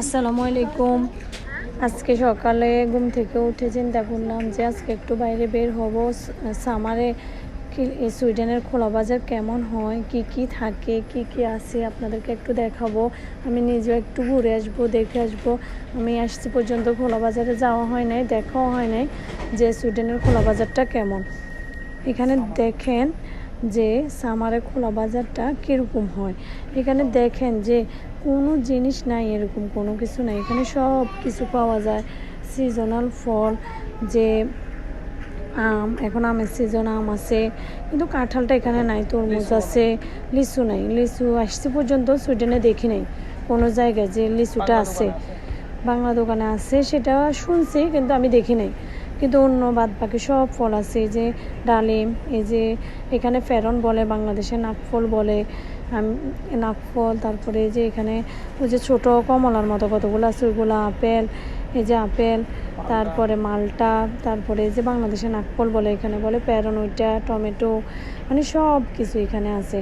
আসসালামু আলাইকুম। আজকে সকালে ঘুম থেকে উঠে চিন্তা করলাম যে আজকে একটু বাইরে বের হব। সামারে সুইডেনের খোলা বাজার কেমন হয়? কি কি থাকে? কি কি আছে? আপনাদেরকে একটু দেখাবো। আমি নিজেও একটু ঘুরে আসব, দেখে আসব। আমি আসছি পর্যন্ত খোলা বাজারে যাওয়া হয় নাই, দেখাও হয় নাই যে সুইডেনের খোলা বাজারটা কেমন। এখানে দেখেন যে সামারে খোলা বাজারটা কীরকম হয়। এখানে দেখেন যে কোনো জিনিস নাই এরকম কোনো কিছু নাই। এখানে সব কিছু পাওয়া যায়। সিজনাল ফল যে আম এখন আমের সিজন আম আছে। কিন্তু কাঁঠালটা এখানে নাই তরমুজ আছে লিচু নাই। লিচু আসছে পর্যন্ত সুইডেনে দেখি নাই। কোনো জায়গায় যে লিচুটা আছে। বাংলা দোকানে আছে সেটা শুনছি কিন্তু আমি দেখি নাই। কিন্তু অন্য বাদ বাকি সব ফল আছে, এই যে ডালিম, এই যে এখানে ফেরন বলে, বাংলাদেশে নাকফল বলে নাকফল তারপরে যে এখানে ওই যে ছোটো কমলার মতো কতগুলো আছে, ওইগুলো আপেল, এই যে আপেল, তারপরে মালটা, তারপরে যে বাংলাদেশে নাকফল বলে, এখানে বলে প্যারন ওইটা, টমেটো মানে সব কিছু এখানে আছে।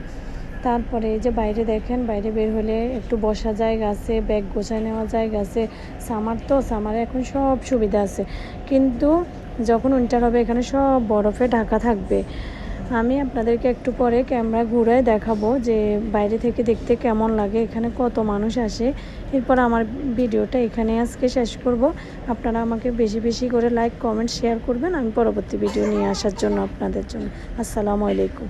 তারপরে যে বাইরে দেখেন, বাইরে বের হলে একটু বসা জায়গা আছে, ব্যাগ গোছায় নেওয়া জায়গা আছে। সামার তো, সামারে এখন সব সুবিধা আছে। কিন্তু যখন উইন্টার হবে, এখানে সব বরফে ঢাকা থাকবে। আমি আপনাদেরকে একটু পরে ক্যামেরা ঘুরে দেখাবো যে বাইরে থেকে দেখতে কেমন লাগে, এখানে কত মানুষ আসে। এরপর আমার ভিডিওটা এখানে আজকে শেষ করব। আপনারা আমাকে বেশি বেশি করে লাইক কমেন্ট শেয়ার করবেন। আমি পরবর্তী ভিডিও নিয়ে আসার জন্য আপনাদের জন্য। আসসালামু আলাইকুম।